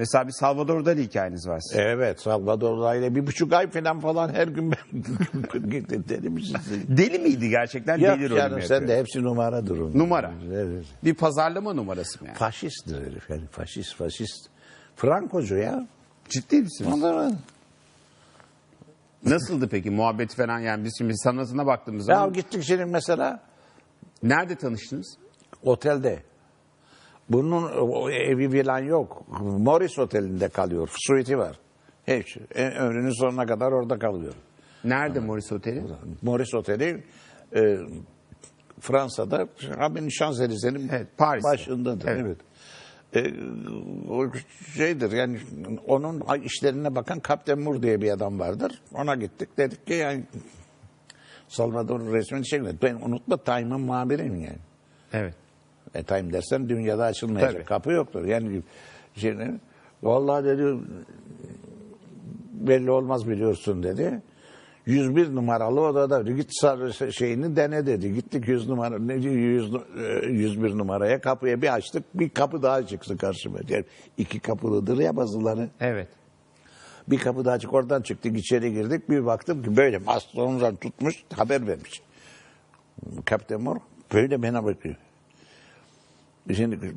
Mesela bir Salvador Dali hikayeniz var. sizin. Evet Salvador Dali'yle bir buçuk ay falan falan her gün ben dedim size. Deli miydi gerçekten? Yok Deli rolü mü canım sen yapıyor? de hepsi numaradır onun. Numara. Evet. Bir pazarlama numarası mı yani? Faşisttir herif yani faşist faşist. Frankocu ya. Ciddi misiniz? Ondan Nasıldı peki muhabbet falan yani biz şimdi sanatına baktığımız Ya zaman gittik şimdi mesela nerede tanıştınız? otelde. Bunun evi falan yok. Morris Oteli'nde kalıyor. Suite'i var. Hiç. En- Ömrünün sonuna kadar orada kalıyor. Nerede Morris Oteli? Morris Oteli e, Fransa'da Abin Şanzelize'nin Evet, Paris'te. başındadır. Evet. Evet. E, o şeydir yani onun işlerine bakan Kapten Mur diye bir adam vardır. Ona gittik dedik ki yani Salvador resmini çekmedi. Ben unutma Time'ın muhabiriyim yani. Evet. E, time dersen dünyada açılmayacak Tabii. kapı yoktur. Yani şimdi vallahi dedi belli olmaz biliyorsun dedi. 101 numaralı odada git şeyini dene dedi. Gittik 100 numara ne diyor 100, e, 101 numaraya kapıya bir açtık. Bir kapı daha çıktı karşıma. Yani iki kapılıdır ya bazıları. Evet. Bir kapı daha açık oradan çıktık içeri girdik. Bir baktım ki böyle bastonundan tutmuş haber vermiş. Kaptan Mor böyle bana bakıyor. Şimdi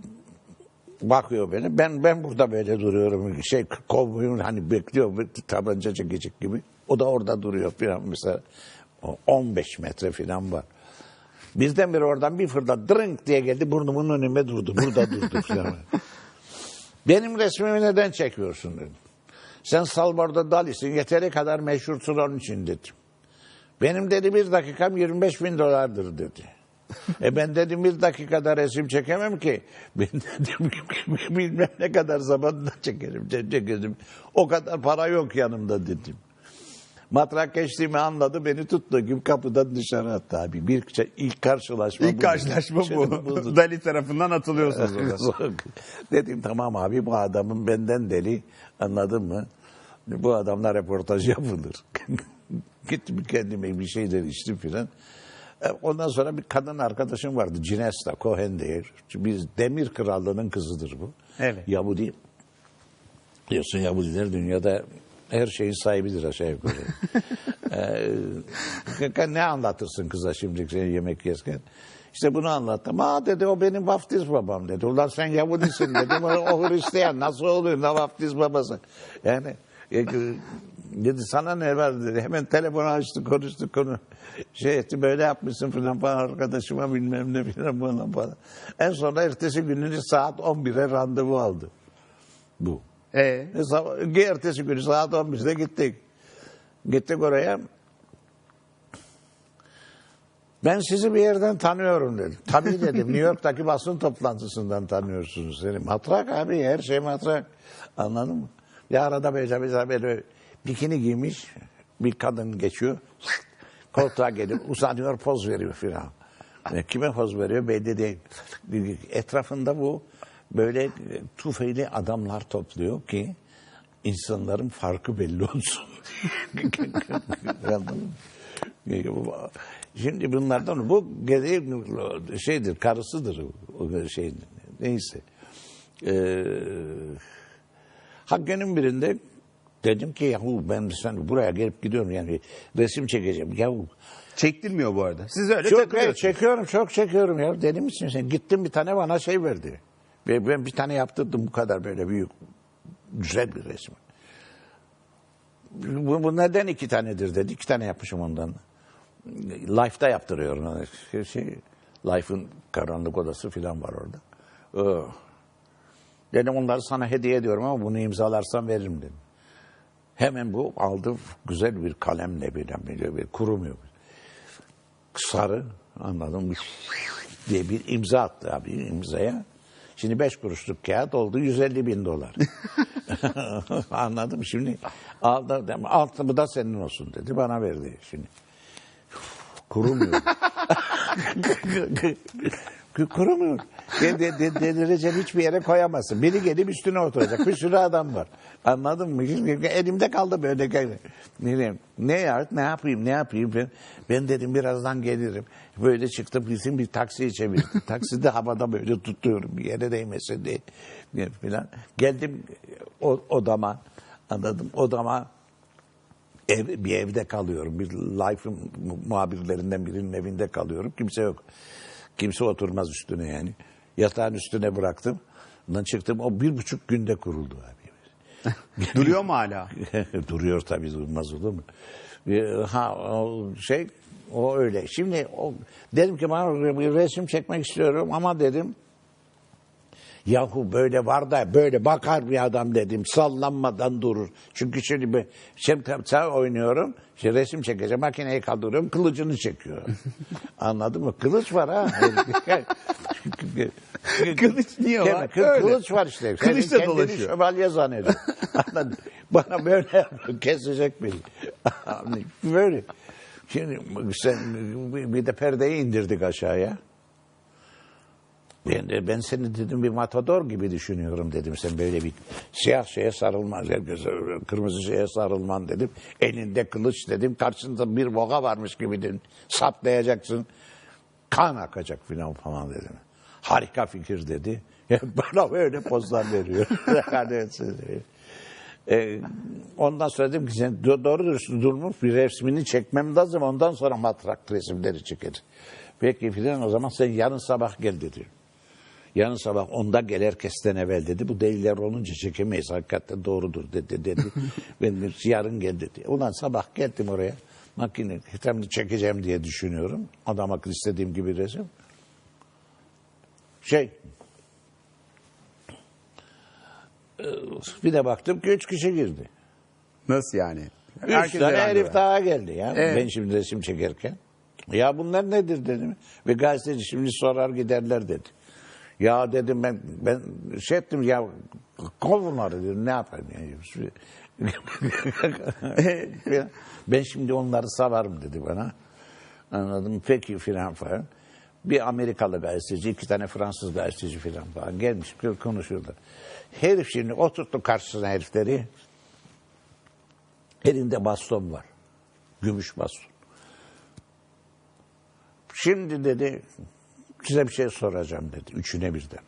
bakıyor beni. Ben ben burada böyle duruyorum. Şey kovboyun hani bekliyor bir tabanca çekecek gibi. O da orada duruyor falan mesela. O 15 metre falan var. Birdenbire oradan bir fırlat drink diye geldi burnumun önüme durdu. Burada durdu falan. Benim resmimi neden çekiyorsun dedim. Sen Salvador Dali'sin yeteri kadar meşhursun onun için dedim. Benim dedi bir dakikam 25 bin dolardır dedi. E ben dedim bir dakikada resim çekemem ki. Ben dedim bilmem ne kadar zamanda çekerim, çekerim. O kadar para yok yanımda dedim. Matrak geçtiğimi anladı beni tuttu gibi kapıdan dışarı attı abi. Bir şey- ilk karşılaşma İlk bu. karşılaşma Şey, bu. budur. Dali tarafından atılıyorsunuz. Dedim tamam abi bu adamın benden deli anladın mı? Bu adamla röportaj yapılır. Gittim kendime bir şeyler içtim filan. E, Ondan sonra bir kadın arkadaşım vardı. Cinesta Cohen diye. Biz Demir Krallığı'nın kızıdır bu. Evet. Yahudi. Biliyorsun Yahudiler dünyada her şeyin sahibidir aşağı yukarı. Ee, ne anlatırsın kıza şimdi yemek yerken? İşte bunu anlattım. Aa dedi o benim vaftiz babam dedi. Ulan sen Yahudisin dedim. O, o Hristiyan nasıl oluyor ne vaftiz babası? Yani e, dedi sana ne var dedi. Hemen telefonu açtı konuştuk konu. Şey etti böyle yapmışsın falan falan arkadaşıma bilmem ne falan falan falan. En sonunda ertesi gününü saat 11'e randevu aldı. Bu. Ee, E, Ertesi günü saat 11'de gittik. Gittik oraya. Ben sizi bir yerden tanıyorum dedim. Tabii dedim. New York'taki basın toplantısından tanıyorsunuz dedim. Matrak abi her şey matrak. Anladın mı? Bir arada böyle böyle, böyle bikini giymiş bir kadın geçiyor. Koltuğa gelip uzanıyor poz veriyor filan. E, Kime poz veriyor belli değil. Etrafında bu böyle e, tufeyli adamlar topluyor ki insanların farkı belli olsun. Mı? Şimdi bunlardan bu geri şeydir, karısıdır o şey neyse. Ee, ha günün birinde dedim ki yahu ben sen buraya gelip gidiyorum yani resim çekeceğim. Yahu çektirmiyor bu arada. Siz öyle çok evet, çekiyorum, çok çekiyorum ya. Deli misin sen? Gittim bir tane bana şey verdi. Ve ben bir tane yaptırdım bu kadar böyle büyük, güzel bir resim. Bu, bu neden iki tanedir dedi. İki tane yapmışım ondan. Life'da yaptırıyorum. Şey, şey, Life'ın karanlık odası falan var orada. Ee, dedim onları sana hediye ediyorum ama bunu imzalarsan veririm dedim. Hemen bu aldı güzel bir kalemle bir, bir, bir kurumuyor sarı anladım diye bir imza attı abi imzaya. Şimdi beş kuruşluk kağıt oldu 150 bin dolar. Anladım şimdi. Aldı, altı bu da senin olsun dedi. Bana verdi şimdi. Kurumuyor. Kurumuyor. De, de, de, delireceğim hiçbir yere koyamazsın. Biri gelip üstüne oturacak. Bir sürü adam var. Anladın mı? Şimdi elimde kaldı böyle. Ne, ne ya, ne yapayım, ne yapayım? Ben, ben dedim birazdan gelirim. Böyle çıktım bizim bir taksiye çevirdim. Takside havada böyle tutuyorum bir yere değmesin diye. diye Falan. Geldim o, odama anladım odama ev, bir evde kalıyorum. Bir Life'ın mu- muhabirlerinden birinin evinde kalıyorum. Kimse yok. Kimse oturmaz üstüne yani. Yatağın üstüne bıraktım. Ondan çıktım. O bir buçuk günde kuruldu abi. Duruyor mu hala? Duruyor tabii durmaz olur mu? Bir- Ha o şey o öyle. Şimdi o, dedim ki bana bir resim çekmek istiyorum ama dedim Yahu böyle var da böyle bakar bir adam dedim sallanmadan durur. Çünkü şimdi bir şemtemsel oynuyorum. İşte resim çekeceğim makineyi kaldırıyorum kılıcını çekiyor. Anladın mı? Kılıç var ha. Kılıç niye var? Öyle. Kılıç var işte. Kılıç da dolaşıyor. şövalye zannediyor. Bana böyle kesecek beni. böyle. Şimdi sen bir de perdeyi indirdik aşağıya. Ben, de, ben seni dedim bir matador gibi düşünüyorum dedim. Sen böyle bir siyah şeye sarılmaz, kırmızı şeye sarılman dedim. Elinde kılıç dedim. Karşında bir boğa varmış gibi dedim. Saplayacaksın. Kan akacak filan falan dedim. Harika fikir dedi. Bana böyle pozlar veriyor. Yani, e, ondan sonra dedim ki sen do- doğru dürüst durmuş bir resmini çekmem lazım. Ondan sonra matrak resimleri çeker. Peki filan o zaman sen yarın sabah gel dedi. Yarın sabah onda gel herkesten evvel dedi. Bu deliler olunca çekemeyiz. Hakikaten doğrudur dedi. dedi. ben de yarın gel dedi. Ulan sabah geldim oraya. Makine hitamını çekeceğim diye düşünüyorum. Adam akıl istediğim gibi resim. Şey bir de baktım ki üç kişi girdi. Nasıl yani? Üç Herkes tane herif var. daha geldi ya. Evet. Ben şimdi resim çekerken. Ya bunlar nedir dedim. Ve gazeteci şimdi sorar giderler dedi. Ya dedim ben ben şey ettim ya kovunları dedim ne yapayım yani. ben şimdi onları savarım dedi bana. Anladım peki filan falan. Bir Amerikalı gazeteci, iki tane Fransız gazeteci filan falan gelmiş konuşuyorlar. Herif şimdi oturttu karşısına herifleri. Elinde baston var. Gümüş baston. Şimdi dedi size bir şey soracağım dedi. Üçüne birden.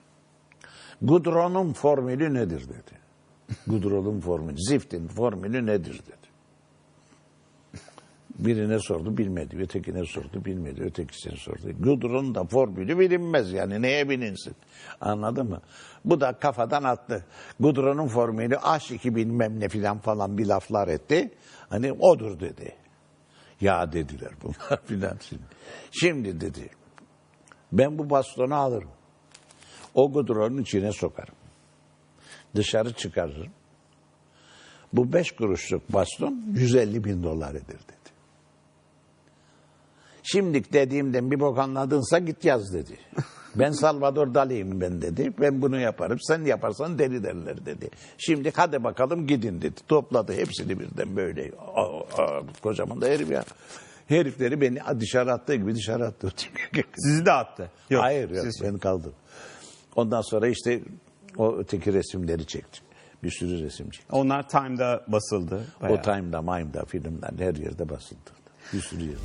Gudron'un formülü nedir dedi. Gudron'un formülü, ziftin formülü nedir dedi. Birine sordu bilmedi, ötekine sordu bilmedi, ötekisine sordu. Gudron'un da formülü bilinmez yani neye bilinsin. Anladın mı? Bu da kafadan attı. Gudron'un formülü H2 bilmem ne filan falan bir laflar etti. Hani odur dedi. Ya dediler bunlar filan. Şimdi dedi. Ben bu bastonu alırım. O gudronun içine sokarım. Dışarı çıkarırım. Bu beş kuruşluk baston 150 bin dolar eder dedi. Şimdilik dediğimden bir bok anladınsa git yaz dedi. Ben Salvador Dali'yim ben dedi. Ben bunu yaparım. Sen yaparsan deli derler dedi. Şimdi hadi bakalım gidin dedi. Topladı hepsini birden böyle. Aa, aa, kocaman da herif ya. Herifleri beni dışarı attığı gibi dışarı attı. Sizi de attı. Yok, Hayır yok siz- ben kaldım. Ondan sonra işte o öteki resimleri çektim. Bir sürü resim çektim. Onlar Time'da basıldı. bayağı. O Time'da, Mime'da, filmden her yerde basıldı. Bir sürü yer.